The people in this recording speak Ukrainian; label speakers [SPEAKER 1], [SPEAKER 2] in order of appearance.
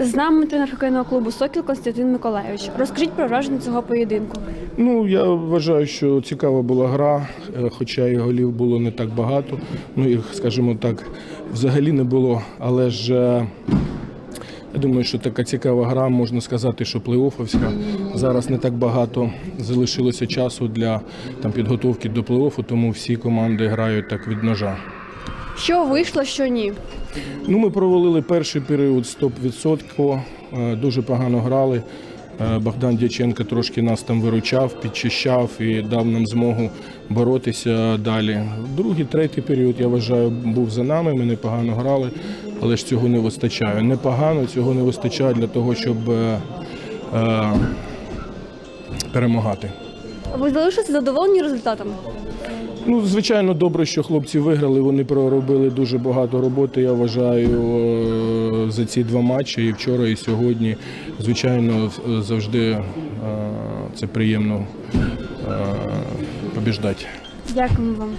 [SPEAKER 1] З нами тренер хокейного клубу Сокіл Константин Миколайович. Розкажіть про враження цього поєдинку.
[SPEAKER 2] Ну, я вважаю, що цікава була гра, е, хоча і голів було не так багато. Ну, їх, скажімо так, взагалі не було. Але ж е, я думаю, що така цікава гра, можна сказати, що плей-оффовська. Зараз не так багато залишилося часу для там, підготовки до плей-оффу, тому всі команди грають так від ножа.
[SPEAKER 1] Що вийшло, що ні?
[SPEAKER 2] Ну, ми провалили перший період 100%, е, дуже погано грали. Е, Богдан Дяченко трошки нас там виручав, підчищав і дав нам змогу боротися далі. Другий, третій період, я вважаю, був за нами. Ми непогано грали, але ж цього не вистачає. Непогано, цього не вистачає для того, щоб е, е, перемагати.
[SPEAKER 1] Ви залишилися задоволені результатом?
[SPEAKER 2] Ну, звичайно, добре, що хлопці виграли. Вони проробили дуже багато роботи. Я вважаю е, за ці два матчі, і вчора, і сьогодні. Звичайно, завжди е, це приємно е, побіждати.
[SPEAKER 1] Дякуємо вам.